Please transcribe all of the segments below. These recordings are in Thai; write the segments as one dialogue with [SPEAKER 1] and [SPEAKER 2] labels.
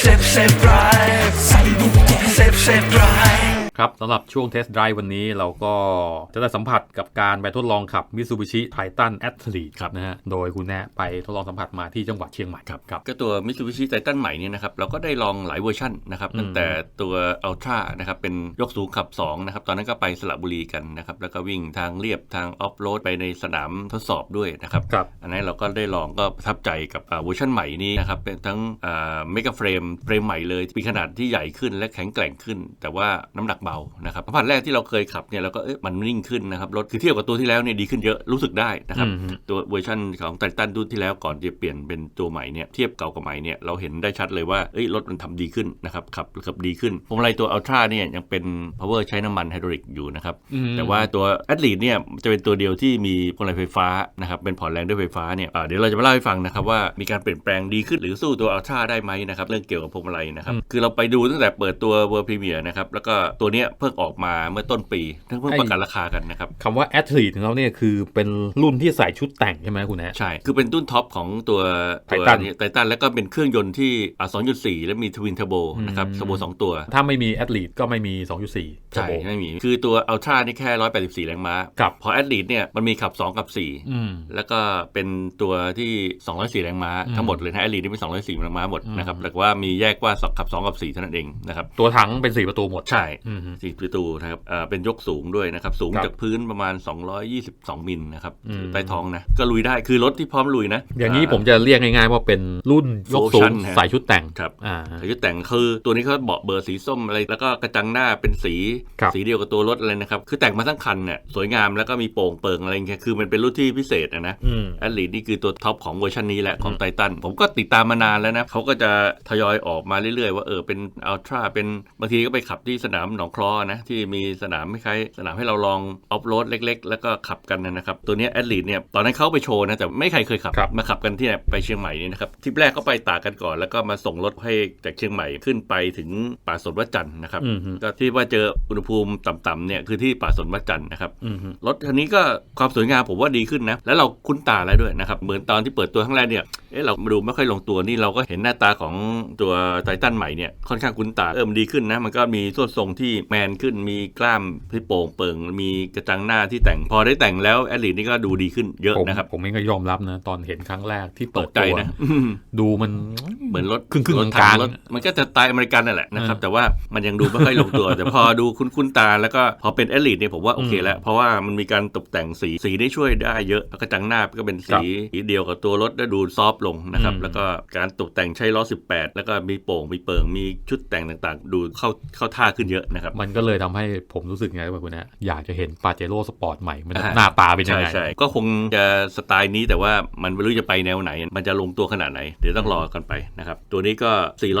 [SPEAKER 1] เซฟเซฟไรใส่กุญแจเซฟเซฟไร
[SPEAKER 2] ครับสำหรับช่วงเทสต์ไดรฟ์วันนี้เราก็จะได้สัมผัสกับการไปทดลองขับ Mitsubishi Titan Athlete
[SPEAKER 3] ครับ
[SPEAKER 2] นะฮะโดยคุณแน่ไปทดลองสัมผัสมาที่จังหวัดเชียงใหม่ครับครับ
[SPEAKER 3] ก็ตัว Mitsubishi Titan ใหม่เนี่ยนะครับเราก็ได้ลองหลายเวอร์ชันนะครับ
[SPEAKER 2] อืม
[SPEAKER 3] ตั้งแต่ตัว Ultra นะครับเป็นยกสูงขับ2นะครับตอนนั้นก็ไปสระบุรีกันนะครับแล้วก็วิ่งทางเรียบทางออฟโรดไปในสนามทดสอบด้วยนะครับ
[SPEAKER 2] ครับ
[SPEAKER 3] อันนั้นเราก็ได้ลองก็ประทับใจกับอ่าเวอร์ชันใหม่นี้นะครับเป็นทั้งเมกะเฟรมเฟรมใหม่เลยมีขนาดที่ใหญ่ขึ้นและแข็งแกร่งขึ้น แต่ว่าน้ำหนักเบานะครับสัมผัสแรกที่เราเคยขับเนี่ยเราก็เอ๊ะมันนิ่งขึ้นนะครับรถคือเทียบกับตัวที่แล้วเนี่ยดีขึ้นเยอะรู้สึกได้นะครับ
[SPEAKER 2] อืมฮึ
[SPEAKER 3] ตัวเวอร์ชันของไททันรุ่นที่แล้วก่อนจะเปลี่ยนเป็นตัวใหม่เนี่ยเทียบเก่ากับใหม่เนี่ยเราเห็นได้ชัดเลยว่าเอ้ยรถมันทำดีขึ้นนะครับขับขับดีขึ้นพวงมาลัยตัวอัลตร้าเนี่ยยังเป็น power ใช้น้ำมันไฮดรอลิกอยู่นะครับ
[SPEAKER 2] อืม
[SPEAKER 3] แต่ว่าตัวแอดลีดเนี่ยจะเป็นตัวเดียวที่มีพวงมาลัยไฟฟ้านะครับเป็นผ่อนแรงด้วยไฟฟ้าเนี่ยอ่าเดี๋ยวเราจะมาเล่าให้ฟังนะครับว่ามีการเปลี่ยนแปลงดีขึ้นหรือสู้ตัวอัลตร้าได้ไหมนะครับเรื่องเกี่ยวกับพวงมาลัยนะครับคือเราไปดูตั้งแต่เปิดตัวเวอร์พรีเมียร์นะครับแล้วก็ตัวเนี้ยเพิ่งออกมาเมื่อต้นปีเพิ่งเพิ่งประกาศราคากันนะครับ
[SPEAKER 2] คำว่า Athlete ของเราเนี่ยคือเป็นรุ่นที่ใส่ชุดแต่งใช่ไหมคุณแน่
[SPEAKER 3] ใช่ คือเป็นรุ่นท็อปของตัวตัว
[SPEAKER 2] Titan
[SPEAKER 3] ไททันแล้วก็เป็นเครื่องยนต์ที่อ่า2.4 และมีทวินเทอร์โบนะครับ
[SPEAKER 2] อืม
[SPEAKER 3] เทอร์โบ2 ตัว
[SPEAKER 2] ถ้าไม่มี Athlete ก็ไม่มี 2.4
[SPEAKER 3] ใช่ ไม่มี คือตัวอัลตร้านี่แค่ 184 แรงม้า
[SPEAKER 2] ครับ
[SPEAKER 3] พอแอดลีดเนี่ยมันมีขับ 2 กับ
[SPEAKER 2] อืม
[SPEAKER 3] 4แล้วก็เป็นตัวที่ 204 แรงม้า
[SPEAKER 2] อืม
[SPEAKER 3] ทั้งหมดเลยนะแอดลีดนี่เป็น204แรงม้าหมด
[SPEAKER 2] อืม
[SPEAKER 3] นะครับแต่ว่ามีแยกว่าสองขับ 2 กับ 4 เท่านั้นเองนะครับ
[SPEAKER 2] ตัวถังเป็น 4 ประตูหมด
[SPEAKER 3] ใช่
[SPEAKER 2] อืมฮึ
[SPEAKER 3] สี่ประตูนะครับเอ่อเป็นยกสูงด้วยนะครับ สูง
[SPEAKER 2] ครับ
[SPEAKER 3] จากพื้นประมาณ 222 มิลนะครับ
[SPEAKER 2] อืม
[SPEAKER 3] ใต้ท้องนะ ก็ลุยได้คือรถที่พร้อมลุยนะ
[SPEAKER 2] อย่างนี้ผมจะเรียกง่ายๆว่าเป็นรุ่นยกสู
[SPEAKER 3] Full
[SPEAKER 2] ง
[SPEAKER 3] option ฮะ
[SPEAKER 2] ใส่ชุดแต่ง
[SPEAKER 3] ครับ
[SPEAKER 2] อ่า
[SPEAKER 3] แต่ชุดแต่งคือตัวนี้เขาเบาะเบอร์สีส้มอะไร แล้วก็กระจังหน้าเป็นสี
[SPEAKER 2] ครับ
[SPEAKER 3] สีเดียวกับตัวรถอะไรนะครับ คือแต่งมาทั้งคันเนี่ยสวยงามแล้วก็มีโป่งเปิงอะไรเงี้ยคือมันเป็นรุ่นที่พิเศษนะนะ
[SPEAKER 2] อืม
[SPEAKER 3] แอดลีนี่คือตัวท็อปของเวอร์ชันนี้แหละของไททันผมก็ติดตามมานานแล้วนะเขาก็จะทยอยออกมาเรื่อยๆ ว่าเออเป็นอัลตร้าเป็นบางทีก็ไปขับที่สนามหนองคลอนะที่มีสนามคล้ายๆสนามให้เราลองออฟโรดเล็ก ๆ แล้วก็ขับกันนะครับ ตัวเนี้แอดลีเนี่ยตอนนั้นเขาไปโชว์นะแต่ไม่ใครเคยขับ
[SPEAKER 2] ครับ
[SPEAKER 3] มาขับกันที่ไหนไปเชียงใหม่นี่นะครับทริปแรกก็ไปตากกันก่อน แล้วก็มาส่งรถให้จากเชียงใหม่ขึ้นไปถึงป่าสนวัดจันทร์นะครับ
[SPEAKER 2] อืมฮึ
[SPEAKER 3] ก็ที่ว่าเจออุณหภูมิต่ำๆเนี่ยคือที่ป่าสนวัดจันทร์นะครับ
[SPEAKER 2] อืมฮึ
[SPEAKER 3] รถคันนี้ก็ความสวยงามผมว่าดีขึ้นนะแล้วเราคุ้นตาแล้วด้วยนะครับเหมือนตอนที่เปิดตัวครั้งแรกเนี่ย เอ๊ะเรามาดูไม่ค่อยลงตัวนี่เราก็เห็นหน้าตาของตัวไททันใหม่เนี่ยค่อนข้างคุ้นตาเออมันดีขึ้นนะ มันก็มีส่วนทรงที่แมนขึ้นมีกล้ามที่โป่งเปิง มีกระจังหน้าที่แต่งพอได้แต่งแล้วแอดลีนี่ก็ดูดีขึ้นเยอะ
[SPEAKER 2] ผม
[SPEAKER 3] นะครับ
[SPEAKER 2] ผมเองก็ยอมรับนะ ตอนเห็นครั้งแรกที่
[SPEAKER 3] ต
[SPEAKER 2] เปิด
[SPEAKER 3] กใจ
[SPEAKER 2] ตัว
[SPEAKER 3] นะ
[SPEAKER 2] ดูมัน
[SPEAKER 3] เหมือนรถ
[SPEAKER 2] ครึ่งๆ
[SPEAKER 3] รถ
[SPEAKER 2] กลางๆ
[SPEAKER 3] รถมันก็จะสไตล์อเมริกันนั่นแหละนะครับ
[SPEAKER 2] เออ
[SPEAKER 3] แต่ว่ามันยังดูไม่ค่อยลงตัว แต่พอดูคุ้นๆตาแล้วก็พอเป็นแอดลีเนี่ยผมว่าโอเคแล้ว เพราะว่ามันมีการตกแต่งสีสีได้ช่วยได้เยอะแล้วกระจังหน้าก็เป็นสีสีเดียวกับตัวรถแล้วดูซอฟต์ลงนะครับ
[SPEAKER 2] อืม
[SPEAKER 3] แล้วก็การตกแต่งใช้ล้อ 18 แล้วก็มีโป่งมีเปิงมีชุดแต่งต่างๆ ดูเข้าเข้าท่าขึ้นเยอะนะครับ
[SPEAKER 2] มันก็เลยทำให้ผมรู้สึกไงว่าคุณแน่อยากจะเห็นปาเจโร่สปอร์ตใหม่ มัน
[SPEAKER 3] อ่า
[SPEAKER 2] หน้าตาเป็นยัง
[SPEAKER 3] ใช่
[SPEAKER 2] ไง
[SPEAKER 3] ใช่ก็คงจะสไตล์นี้แต่ว่ามันไม่รู้จะไปแนวไหน มันจะลงตัวขนาดไหน เดี๋ยวต้องรอกันไปนะครับ ตัวนี้ก็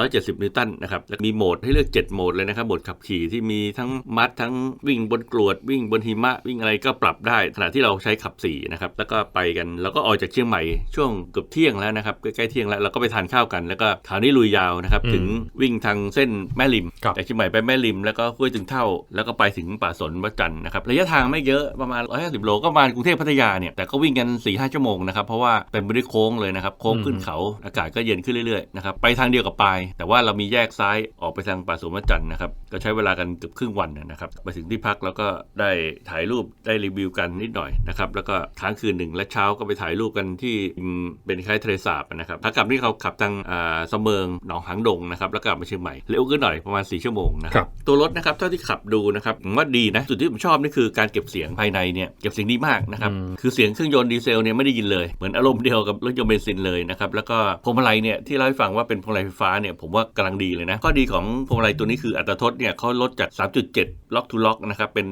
[SPEAKER 3] 470 นิวตันนะครับแล้วมีโหมดให้เลือก 7 โหมดเลยนะครับโหมดขับขี่ที่มีทั้งมัดทั้งวิ่งบนกรวดวิ่งบนหิมะวิ่งอะไรก็ปรับได้ขณะที่เราใช้ขับ4นะครับแล้วก็ไปกันแล้วก็ออกจากเชียงใหม่ช่วงเกือบเที่ยงแล้วนะครับใกล้ๆเที่ยงแล้วเราก็ไปทานข้าวกัน แล้วก็คราวนี้ลุยยาวนะครับ
[SPEAKER 2] อืม
[SPEAKER 3] ถึงวิ่งทางเส้นแม่ริม
[SPEAKER 2] ครับ
[SPEAKER 3] จากเชียงใหม่ไปแม่ริม แล้วก็ห้วยถึงเท่า แล้วก็ไปถึงป่าสนวัดจันทร์นะครับระยะทางไม่เยอะประมาณ 150 โลก็ประมาณกรุงเทพพัทยาเนี่ยแต่ก็วิ่งกัน4-5ชั่วโมงนะครับเพราะว่าเป็นไปด้วยโค้งเลยนะครับโค้งขึ้นเขาอากาศก็เย็นขึ้นเรื่อยๆนะครับไปทางเดียวกับปลาย แต่ว่าเรามีแยกซ้ายออกไปทางป่าสนวัดจันทร์นะครับก็ใช้เวลากันเกือบครึ่งวันนะครับไปถึงที่พักแล้วก็ได้ถ่ายรูปได้รีวิวกันนิดหน่อยนะครับแล้วก็ค้างคืนหนึ่งและเช้าก็ไปถ่ายรูปกันที่อืมเป็นคล้ายทะเลสาบนะครับขากลับนี่เขาขับทางอ่าสะเมิงหนองหางดงนะครับแล้วกลับมาเชียงใหม่เร็วขึ้นหน่อยประมาณ 4 ชั่วโมงนะค
[SPEAKER 2] ครั
[SPEAKER 3] รับบตัวรถนะครับเท่าที่ขับดูนะครับผมว่าดีนะจุดที่ผมชอบนี่คือการเก็บเสียงภายในเนี่ยเก็บเสียงดีมากนะครับ
[SPEAKER 2] อืม
[SPEAKER 3] คือเสียงเครื่องยนต์ดีเซลเนี่ยไม่ได้ยินเลยเหมือนอารมณ์เดียวกับรถยนต์เบนซินเลยนะครับแล้วก็พวงมาลัยเนี่ยที่เล่าให้ฟังว่าเป็นพวงมาลัยไฟฟ้าเนี่ยผมว่ากำลังดีเลยนะข้อดีของพวงมาลัยตัวนี้คืออัตราทดเนี่ยเขาลดจาก 3.7 ล็อกทูล็อกนะครับเป็น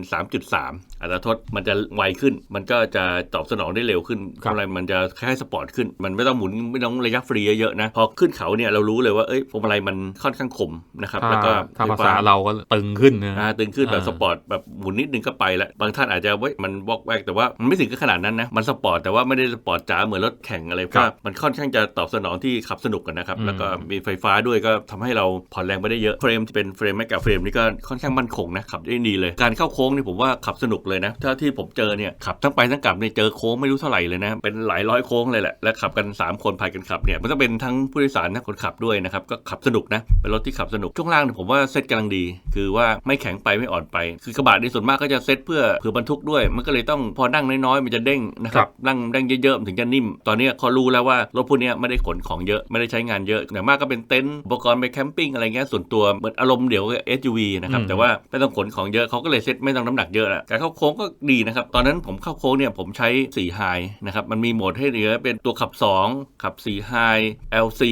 [SPEAKER 3] 3.3 อัตราทดมันจะไวขึ้น มันก็จะตอบสนองได้เร็วขึ้นพ
[SPEAKER 2] ครั
[SPEAKER 3] ว
[SPEAKER 2] บ
[SPEAKER 3] งมาลัยมันจะคล้ายๆสปอร์ตขึ้น มันไม่ต้องหมุนไม่ต้องระยะฟรีเยอะๆนะพอขึ้นเขาเนี่ยเรารู้เลยว่าเอ้ยพวงมาลัยมันค่อนข้างคมนะครับ
[SPEAKER 2] ถ้า
[SPEAKER 3] แล้วก็
[SPEAKER 2] ถ้า
[SPEAKER 3] ไฟ
[SPEAKER 2] ภา
[SPEAKER 3] ฟ้
[SPEAKER 2] ษาเราก็ตึงขึ้นนะ
[SPEAKER 3] อ่าตึงขึ้นแบบ
[SPEAKER 2] อ่า
[SPEAKER 3] สปอร์ตแบบหมุนนิดนึงก็ไปแล้วบางท่านอาจจะเว้ยมันวอกแวกแต่ว่ามันไม่ถึงกับขนาดนั้นนะมันสปอร์ตแต่ว่าไม่ได้สปอร์ตจ๋าเหมือนรถแข่งอะไรเพราะว่ามันค่อนข้างจะตอบสนองที่ขับสนุกกันนะครับ
[SPEAKER 2] อืม
[SPEAKER 3] แล้วก็มีไฟฟ้าด้วยก็ทำให้เราผ่อนแรงไปได้เยอะเฟรมที่เป็นเฟรมแมกกาเฟรมนี่ก็ค่อนข้างมั่นคงนะขับได้ดีเลย การเข้าโค้งนี่ผมว่าขับสนุกเลยนะถ้าที่ผมเจอเนี่ยขับทั้งไปทั้งกลับเนี่ยเจอโค้งไม่รู้เท่าไหร่เลยนะเป็นหลายร้อยโค้งเลยแหละและขับกันสามคนคนพายกันขับเนี่ยมันต้องเป็นทั้งผู้โดยสารทั้งคนขับด้วยนะครับก็ขับสนุกนะเป็นรถที่ขับสนุกช่วงล่างเนี่ยผมว่าเซตกำลังดี คือว่าไม่แข็งไปไม่อ่อนไป คือกระบะในส่วนมากก็จะเซตเพื่อเผื่อบรรทุกด้วย มันก็เลยต้องพอนั่งน้อยๆมันจะเด้งนะค
[SPEAKER 2] ครั
[SPEAKER 3] รับบนั่งนั่งเยอะๆมันถึงจะนิ่ม ตอนนี้เขารู้แล้วว่ารถพวกเนี้ยไม่ได้ขนของเยอะไม่ได้ใช้งานเยอะอย่างมากก็เป็นเต็นท์อุปกรณ์ไปแคมปิ้งอะไรเงี้ยส่วนตัวเหมือนอารมณ์เดี๋ยว SUV นะครับ
[SPEAKER 2] อืม
[SPEAKER 3] แต่ว่าไม่ต้องขนของเยอะเขาก็เลยเซตไม่ต้องน้ำหนักเยอะละการเข้าโค้งก็ดีนะครับตอนนั้นผมเข้าโค้งเนี่ยผมใช้4 High นะครับมันมีโหมดให้เหลือเป็นตัวขับ 2ขับ4 High LC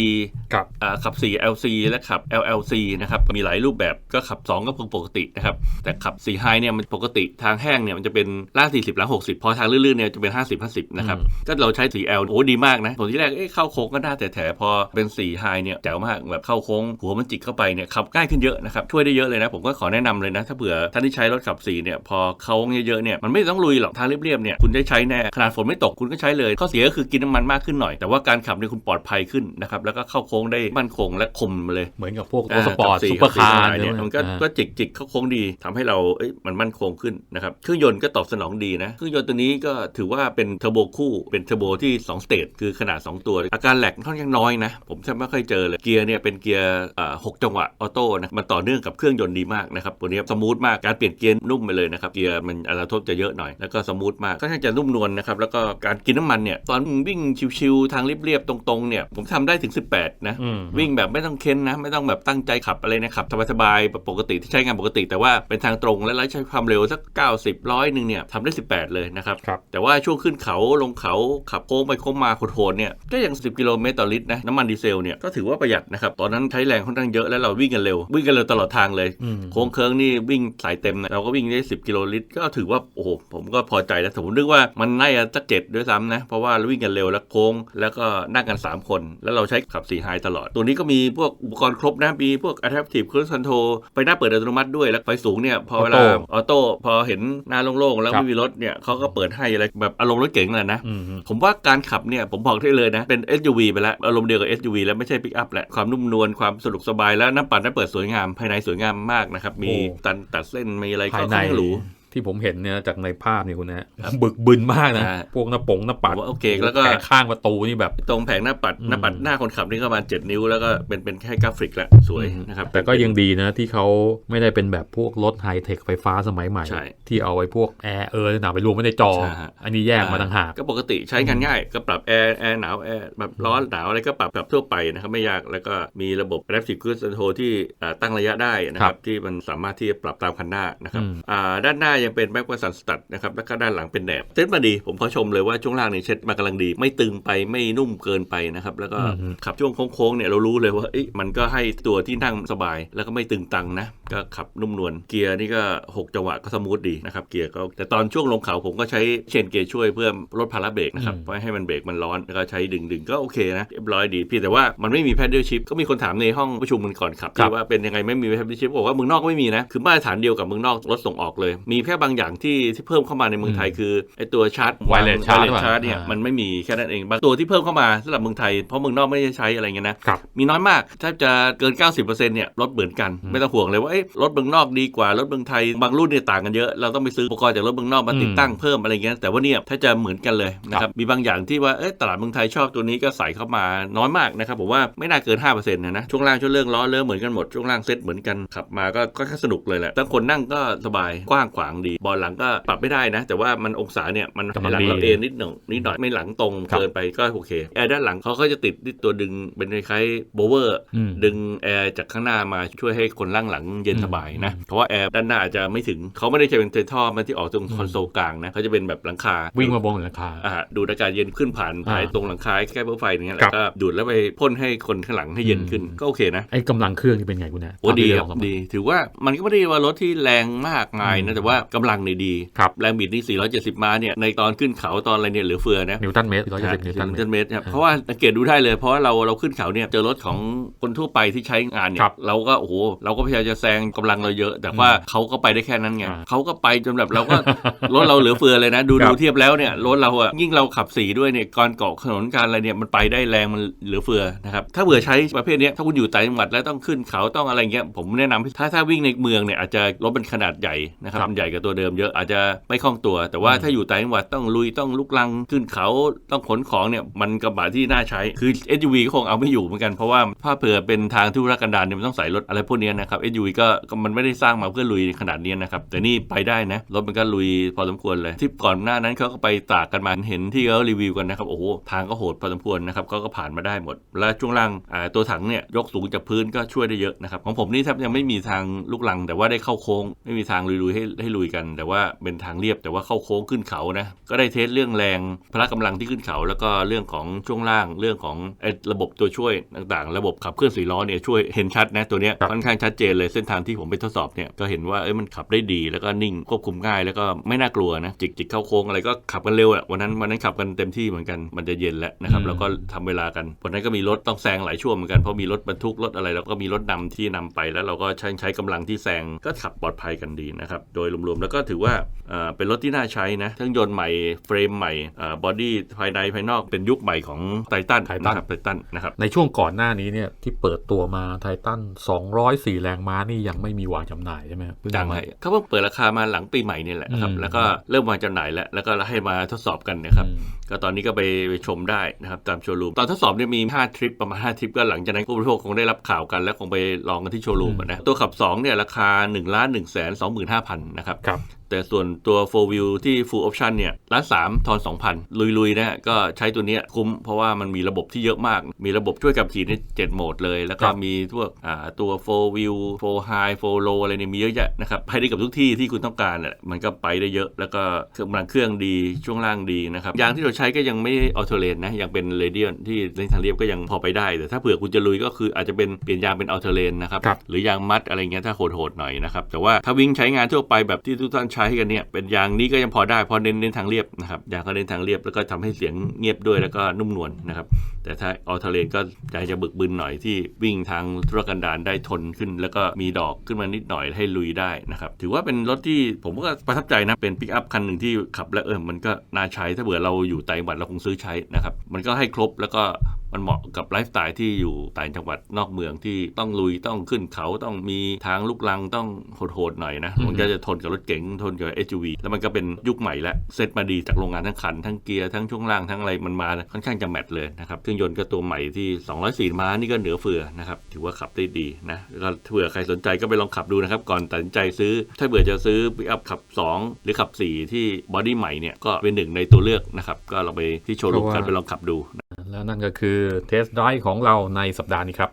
[SPEAKER 2] ครับ
[SPEAKER 3] อ่าขับ4 LC และขับ LLC นะครับมีหลายรูปแบบก็ขับ 2 ก็เพิ่งปกตินะครับแต่ขับ4 High เนี่ยมันปกติทางแห้งเนี่ยมันจะเป็นล่าง 40ล่าง60 พอทางลื่นๆเนี่ยจะเป็น 50 50 นะครับ
[SPEAKER 2] อืม
[SPEAKER 3] ก็เราใช้ 4L โอ้ดีมากนะผมที่แรกเอ๊ะเข้าโค้งก็น่าแต่แถพอเป็น4 High เนี่ยแจ๋วมากแบบเข้าโค้ง หัวมันจิกเข้าไปเนี่ยขับง่ายขึ้นเยอะนะครับช่วยได้เยอะเลยนะผมก็ขอแนะนำเลยนะถ้าเผื่อท่านที่ใช้รถขับ4เนี่ยพอเข้าโค้งเยอะๆเนี่ยมันไม่ต้องลุยหรอกทางเรียบๆเนี่ยคุณได้ใช้แน่ขนาดฝนไม่ตกคุณก็ใช้เลยข้อเสียก็คือกินน้ำมันมากขึ้นหน่อยแต่ว่าการขับเนี่ยคุณปลอดภัยขึ้นนะครับ แล้วก็เข้าโค้งได้มั่นคงและคมมาเลย
[SPEAKER 2] เหมือนกับพวกรถสปอร์ตาซุปเปอร์คาร์
[SPEAKER 3] เนี่ยมันก็
[SPEAKER 2] อ่า
[SPEAKER 3] ก็จิกจิกเข้าโค้งดีทำให้เราเอ้ยมันมั่นคงขึ้นนะครับเครื่องยนต์ก็ตอบสนองดีนะเครื่องยนต์ตัวนี้ก็ถือว่าเป็นเทอร์โบคู่เป็นเทอร์โบที่2สเตจคือขนาด 2 ตัว อาการแหลกค่อนข้างน้อยนะ ผมแทบไม่ค่อยเจอเลยเกียร์เนี่ยเป็นเกียร์อ่าหกจังหวะออโต้นะมันต่อเนื่องกับเครื่องยนต์ดีมากนะครับตัวนี้สมูทมากการเปลี่ยนเกียร์นุ่มไปเลยนะครับเกียร์มันอัตราโทษจะเยอะหน่อยแล้วก็สมูทมากก็น่างจะนุ่มนวลนะครับแล้วก็การกินน้ำมันเนี่ยตอนวิ่งชิวๆทางเรียบๆ ตรงๆ เนี่ย ผมทำได้ถึง 18 นะ
[SPEAKER 2] อืม
[SPEAKER 3] วิ่งแบบไม่ต้องเค้นนะ ไม่ต้องแบบตั้งใจขับอะไรนะขับสบายๆแบบปกติที่ใช้งานปกติ แต่ว่าเป็นทางตรงและใช้ความเร็วสัก 90ร้อยหนึ่งเนี่ยทำได้ 18 เลยนะครับ
[SPEAKER 2] ครับ
[SPEAKER 3] แต่ว่าช่วงขึ้นเขาลงเขาขับโค้งไปโค้งมาโหดๆเนี่ยก็ยัง 10 กิโลเมตรต่อลิตรนะน้ำมันดีเซลเนี่ยก็ถือว่าประหยัดนะครับตอนนั้นใช้แรงค่อนข้างเยอะและเราวิ่งกันเร็ววิ่งกันเร็วตลอดทางเลย
[SPEAKER 2] อืม
[SPEAKER 3] โค้งเคิร์งนี่วิ่งสายเต็มนะเราก็วิ่งได้ 10 กิโลลิตร ก็ถือว่าโอ้โหผมก็พอใจแล้วแต่ผมนึกว่ามันน่าจะสักเจ็ดด้วยซ้ำนะเพราะว่าเราวิ่งกันเร็วแล้วโค้งแล้วก็นั่งกัน 3 คน แล้วเราใช้ขับ4ไฮตลอด ตัวนี้ก็มีพวกอุปกรณ์ครบนะ มีพวก Adaptive Cruise Control ไปหน้าเปิดอัตโนมัติด้วย แล้วไฟสูงเนี่ย พอเวลา
[SPEAKER 2] Auto
[SPEAKER 3] ออโต้พอเห็นหน้าโล่งๆ แล้ว
[SPEAKER 2] ครับ
[SPEAKER 3] ไม่มีรถเนี่ยเขาก็เปิดให้อะไรแบบอารมณ์รถเก๋งเลยนะ
[SPEAKER 2] อืม
[SPEAKER 3] ผมว่าการขับเนี่ย ผมบอกได้เลยนะ เป็น SUV ไปแล้ว อารมณ์เดียวกับ SUV แล้วไม่ใช่ปิกอัพแหละ ความนุ่มนวลความสะดวกสบายแล้วน้ำปัดน้ำเปิดสวยงามภายในสวยงามมากนะครับมี
[SPEAKER 2] โอ้
[SPEAKER 3] ตันตัดเส้นมีอะไร
[SPEAKER 2] ภาย
[SPEAKER 3] ก็
[SPEAKER 2] ใน
[SPEAKER 3] ค่อนข้างหรู
[SPEAKER 2] ที่ผมเห็นเนี่ยจากในภาพนี่คุณนะบึกบึนมากนะ
[SPEAKER 3] อ่า
[SPEAKER 2] พวกหน้าปงหน้าปัด
[SPEAKER 3] ผมว่าโอเคแล้วก็
[SPEAKER 2] แผงข้างประตูนี่แบบ
[SPEAKER 3] ตรงแผงหน้าปัด
[SPEAKER 2] อืม
[SPEAKER 3] หน้าปัดหน้าคนขับนี่ก็ประมาณ7นิ้วแล้วก็เป็นเป็นแค่กราฟิกละสวยนะครับ
[SPEAKER 2] แต่ก็ยังดีนะที่เขาไม่ได้เป็นแบบพวกรถไฮเทคไฟฟ้าสมัยใหม่
[SPEAKER 3] ใช่
[SPEAKER 2] ที่เอาไว้พวกแอร์เออร์ต่างๆไปรวมไว้ในจอ
[SPEAKER 3] ใช่ฮะ
[SPEAKER 2] อันนี้แยกมาต่างหาก
[SPEAKER 3] ก็ปกติใช้งานง่าย ก็ปรับแอร์แอร์หนาวแอร์แบบร้อนหนาวอะไรก็ปรับแบบทั่วไปนะครับไม่ยากแล้วก็มีระบบ Adaptive Cruise Control ที่อ่าตั้งระยะได้นะค
[SPEAKER 2] ครั
[SPEAKER 3] รับบที่มันสามารถที่จะปรับตามคันหน้านะครับ
[SPEAKER 2] อืม
[SPEAKER 3] อ่าด้านหน้ายังเป็นแม็กวาสันสตัดนะครับแล้วก็ด้านหลังเป็นแหนบเซ็ตมาดีผมขอชมเลยว่าช่วงล่างเนี่ยเช็ดมากำลังดี ไม่ตึงไปไม่นุ่มเกินไปนะครับแล้วก็
[SPEAKER 2] อืม
[SPEAKER 3] ขับช่วงโค้งๆเนี่ยเรารู้เลยว่าเอ๊ะมันก็ให้ตัวที่นั่งสบาย แล้วก็ไม่ตึงตังนะก็ขับนุ่มนวลเกียร์นี่ก็หกจังหวะก็สมูทดีนะครับเกียร์ก็แต่ตอนช่วงลงเขาผมก็ใช้เชนเกียร์ช่วยเพื่อลดภาระเบรกนะครับ
[SPEAKER 2] อืม
[SPEAKER 3] ไม่ให้มันเบรกมันร้อนแล้วก็ใช้ดึงดึงๆก็โอเคนะเรียบร้อยดีเพี่แต่ว่ามันไม่มีแพดเดิลชิพก็มีคนถามในห้องประชุมมันก่อนขับ
[SPEAKER 2] ครับ
[SPEAKER 3] ที่ว่าเป็นยังไงไม่มีแพดเดิลชิพบอกว่าเมืองนอกก็ไม่มีนะคือมาตรฐานเดียวกับเมืองนอกรถส่งออกเลย มีแค่บางอย่างที่ที่เพิ่มเข้ามาในเมืองไทยคือไอตัวชาร์จ
[SPEAKER 2] Wireless charge
[SPEAKER 3] ชาร์จเนี่ย
[SPEAKER 2] อ่ามั
[SPEAKER 3] มันไม่มีแค่นั้นเองบางตัวที่เพิ่มเข้ามาสำหรับเมืองไทยเพราะเมืองนอกไม่ได้ใช้อะไรเงี้ยนะ
[SPEAKER 2] ครับ
[SPEAKER 3] มีน้อยมากแทบจะเกิน 90%เนี่ยรถเหมือนกัน
[SPEAKER 2] อืม
[SPEAKER 3] ไม่ต้องห่วงเลยว่าเอ้ยรถเมืองนอกดีกว่ารถเมืองไทยบางรุ่นเนี่ยต่างกันเยอะเราต้องไปซื้ออุปกรณ์จากรถเมืองนอกมาติดตั้งเพิ่มอะไรเงี้ยแต่ว่าเนี่ยถ้าจะเหมือนกันเลยนะครับมีบางอย่างที่ว่าเอ้ยตลาดเมืองไทยชอบตัวนี้ก็ใส่เข้ามาน้อยมากนะครับผมว่าไม่น่าเกิน5%นะนะช่วงล่างช่วงเรื่องล้อเลื่อเหมือนกันหมดช่วงล่างเซ็ตเหมือนกันขับมาก็ก็แค่สนุกเลยแหละแต่คนนั่งก็สบายกว้างขวางดีเบอลหลังก็ปรับไม่ได้นะ แต่ว่ามันองศาเนี่ยมัน
[SPEAKER 2] กำลัง
[SPEAKER 3] หลัง
[SPEAKER 2] ดี
[SPEAKER 3] เราเอนนิดหน่อยนิดหน่อยไม่หลังตรง
[SPEAKER 2] ครับ
[SPEAKER 3] เกินไปก็โอเคแอร์ด้านหลังเขาก็จะติดที่ตัวดึงเป็นคล้ายๆโบเวอร์
[SPEAKER 2] อืม
[SPEAKER 3] ดึงแอร์จากข้างหน้ามาช่วยให้คนล่างหลังเย็นสบายนะ เพราะว่าแอร์ด้านหน้าอาจจะไม่ถึงเขาไม่ได้ใช้เป็นเทท่อมาที่ออกตรงคอนโซลกลางนะเขาจะเป็นแบบหลังคา
[SPEAKER 2] วิ่งมาบนหลังคา
[SPEAKER 3] อ่าดูดอากาศเย็นขึ้นผ่าน
[SPEAKER 2] อ่า
[SPEAKER 3] ภายตรงหลังคาแค่เพื่อไฟอย่างเงี้ย
[SPEAKER 2] ครับ
[SPEAKER 3] แล้วก็ดูดแล้วไปพ่นให้คนข้างหลังให้เย็นขึ้น
[SPEAKER 2] อืม
[SPEAKER 3] ก็โอเคนะ
[SPEAKER 2] ไอ้กำลังเครื่องนี่เป็นไงคุณนะ
[SPEAKER 3] โอ้ดีครับ
[SPEAKER 2] ตอนที่เาลอง
[SPEAKER 3] ดี ถือว่ามันก็ไม่ได้ว่ารถที่แรงมากมาย
[SPEAKER 2] อื
[SPEAKER 3] นะ
[SPEAKER 2] ม
[SPEAKER 3] แต่ว่ากำลังเนี่ยดี
[SPEAKER 2] ครับ
[SPEAKER 3] แรงบิดนี่ 470 ม้าเนี่ยในตอนขึ้นเขาตอนอะไรเนี่ยเหลือเฟือนะ
[SPEAKER 2] นิวตันเมตรร้อยยี่สิบนิวตัน
[SPEAKER 3] นิว
[SPEAKER 2] เม
[SPEAKER 3] ตั
[SPEAKER 2] ตร
[SPEAKER 3] นเมตรครับ
[SPEAKER 2] อ่า
[SPEAKER 3] เพราะว่าสังเกตดูได้เลย เพราะว่าเราเราขึ้นเขาเนี่ยเจอรถของคนทั่วไปที่ใช้งานเนี่
[SPEAKER 2] ครั
[SPEAKER 3] ย
[SPEAKER 2] บ
[SPEAKER 3] เราก็โอ้โหเราก็พยายามจะแซงกำลังเราเยอะ แต่ว่าเขาก็ไปได้แค่นั้นไง
[SPEAKER 2] อ่า
[SPEAKER 3] เขาก็ไปจนแบบเราก็รถเราเหลือเฟือเลยนะ ดู
[SPEAKER 2] ครั
[SPEAKER 3] ดู
[SPEAKER 2] บ
[SPEAKER 3] เทียบแล้วเนี่ยรถเราอะยิ่งเราขับสีด้วยเนี่ยก่อนเกาะถนนการอะไรเนี่ยมันไปได้แรงมันเหลือเฟือนะครับถ้าเบื่อใช้ประเภทเนี้ยถ้าคุณอยู่ต่างจังหวัดแล้วต้องขึ้นเขาต้องอะไรเงี้ยผมแนะนำให้ถ้าถ้าวิ่งในเมืองเนี่ยอาจจะรถเป็นขนาดใหญ่นะครับ
[SPEAKER 2] ครับ
[SPEAKER 3] มันใหญ่กว่ากับตัวเดิมเยอะอาจจะไม่คล่องตัว แต่ว่า
[SPEAKER 2] อืม
[SPEAKER 3] ถ้าอยู่ต่างจังหวัดต้องลุยต้องลุกลังขึ้นเขาต้องขนของเนี่ยมันกระบะที่น่าใช้คือ SUV ก็คงเอาไม่อยู่เหมือนกันเพราะว่าถ้าเผื่อเป็นทางทุรกันดารเนี่ยมันต้องใส่รถอะไรพวกเนี้ยนะครับ SUV ก็ก็มันไม่ได้สร้างมาเพื่อลุยขนาดนี้นะครับ แต่นี่ไปได้นะ รถมันก็ลุยพอสมควรเลย ที่ก่อนหน้านั้นเขาก็ไปตากกันมาเห็นที่เขารีวิวกันนะครับโอ้โหทางก็โหดพอสมควรนะครับเขาก็ผ่านมาได้หมด แล้วช่วงล่างอ่าตัวถังเนี่ยยกสูงจากพื้นก็ช่วยได้เยอะนะครับของผมนี่แทบยังไม่มีทางลูกลัง แต่ว่าได้เข้าโค้ง ไม่มีทางลุยๆให้ให้ลุยกัน แต่ว่าเป็นทางเรียบแต่ว่าเข้าโค้งขึ้นเขานะก็ได้เทสเรื่องแรงพละกำลังที่ขึ้นเขา แล้วก็เรื่องของช่วงล่างเรื่องของไอ้ระบบตัวช่วยต่างๆ ระบบขับเคลื่อนสี่ล้อเนี่ยช่วยเห็นชัดนะตัวเนี้ย
[SPEAKER 2] ครับ
[SPEAKER 3] ค่อนข้างชัดเจนเลยเส้นทางที่ผมไปทดสอบเนี่ยก็เห็นว่าเอ้ยมันขับได้ดีแล้วก็นิ่งควบคุมง่ายแล้วก็ไม่น่ากลัวนะจิกจิกเข้าโค้งอะไรก็ขับกันเร็วอะวันนั้นวันนั้นขับกันเต็มที่เหมือนกันมันจะเย็นแล้วนะครับ
[SPEAKER 2] อืม
[SPEAKER 3] แล้วก็ทำเวลากันวันนั้นก็มีรถต้องแซงหลายช่วงเหมือนกันเพราะมีรถบรรทุกรถอะไร แล้วก็มีรถนำที่นำไปแล้วเราก็ใช้ใช้กำลังที่แซงก็ขับปลอดภัยกันดีนะครับโดยรวมๆแล้วก็ถือว่าเอ่อเป็นรถที่น่าใช้นะทั้งยนต์ใหม่เฟรมใหม่บอดี้ภายในภายนอกเป็นยุคใหม่ของไททัน
[SPEAKER 2] Titan
[SPEAKER 3] นะครับไททันนะครับ
[SPEAKER 2] ในช่วงก่อนหน้านี้เนี่ยที่เปิดตัวมาไททัน204 แรงม้านี่ยังไม่มีวางจำหน่ายใช่ไหมครับเพิ่
[SPEAKER 3] ดัง
[SPEAKER 2] เอามา
[SPEAKER 3] ไงเขาเพิ่งเปิดราคามาหลังปีใหม่นี่แหละนะครับ
[SPEAKER 2] อืม
[SPEAKER 3] แล้วก็เริ่มวางจำหน่ายแล้ว แล้วก็ให้มาทดสอบกันนะครับ
[SPEAKER 2] อืม
[SPEAKER 3] ก็ตอนนี้ก็ไปไปชมได้นะครับตามโชว์รูม ตอนทดสอบเนี่ยมี 5 ทริปประมาณ 5 ทริปก็หลังจากนั้นผู้บริโภคคงได้รับข่าวกัน แล้วคงไปลองกันที่โชว์รูมอะนะตัวขับ2เนี่ยราคา1นึ่งล้านหนึ่งแสนสองหมื่นห้าพันนะครับ
[SPEAKER 2] ครับ
[SPEAKER 3] แต่ส่วนตัว 4 wheel ที่ full option เนี่ยล้านสามทอน2,000ลุยๆนะฮะก็ใช้ตัวเนี้ยคุ้ม เพราะว่ามันมีระบบที่เยอะมาก มีระบบช่วยขับขี่ใน7โหมดเลย แล้วก็
[SPEAKER 2] ครับ
[SPEAKER 3] มีพวกอ่าตัว 4 wheel 4 high 4 low อะไรเนี่ยมีเยอะแยะนะครับไปได้กับทุกที่ที่คุณต้องการแหละมันก็ไปได้เยอะแล้วก็เครื่องกำลังเครื่องดีช่วงล่างดีนะครับยางที่เราใช้ก็ยังไม่ออโตเลนนะยังเป็นเรเดียนที่เล่นทางเรียบก็ยังพอไปได้แต่ถ้าเผื่อคุณจะลุยก็คืออาจจะเป็นเปลี่ยนยางเป็นออโตเลนนะครับ
[SPEAKER 2] ครับ
[SPEAKER 3] หรือยางมัดอะไรเงี้ยถ้าโหดๆหน่อยนะครับแต่ว่าถ้าวิ่งใช้งานทั่วไปแบบที่ทุกท่านใช้กันเนี่ยเป็นยางนี้ก็ยังพอได้เพอเน้นเน้นทางเรียบนะครับยางก็เน้นทางเรียบแล้วก็ทำให้เสียงเงียบด้วยแล้วก็นุ่มนวลนะครับ แต่ถ้าออเทเลนก็ใจจะบึกบึนหน่อยที่วิ่งทางธุรกันดารได้ทนขึ้น แล้วก็มีดอกขึ้นมานิดหน่อยให้ลุยได้นะครับ ถือว่าเป็นรถที่ผมก็ประทับใจนะ เป็นปิกอัพคันหนึ่งที่ขับแล้วเออมันก็น่าใช้ถ้าเผื่อเราอยู่ต่างจังหวัดเราคงซื้อใช้นะครับ มันก็ให้ครบแล้วก็ มันเหมาะกับไลฟ์สไตล์ที่อยู่ต่างจังหวัดนอกเมืองที่ต้องลุยต้องขึ้นเขาต้องมีทางลูกลังต้องโหดๆหน่อยนะ
[SPEAKER 2] มั
[SPEAKER 3] นก็จะทนกับรถเก๋งทนกับ SUV แล้วมันก็เป็นยุคใหม่แล้วเซตมาดีจากโรงงานทั้งคันทั้งเกียร์ทั้งช่วงล่างทั้งอะไรมันมาค่อนข้างจะแมทเลยนะครับเครื่องยนต์ก็ตัวใหม่ที่ 204 ม้านี่ก็เหนือเฟือนะครับถือว่าขับได้ดีนะก็เผื่อใครสนใจก็ไปลองขับดูนะครับก่อนตัดสินใจซื้อ ถ้าเบื่อจะซื้อปิกอัพขับ 2 หรือขับ 4 ที่บอดี้ใหม่เนี่ยก็เป็นหนึ่งในตัวเลือกนะครับก็ลองไปที่โชว์รูมกันไปลองขับดู
[SPEAKER 2] แล้วนั่นก็คือเทสไดรฟ์ของเราในสัปดาห์นี้ครับ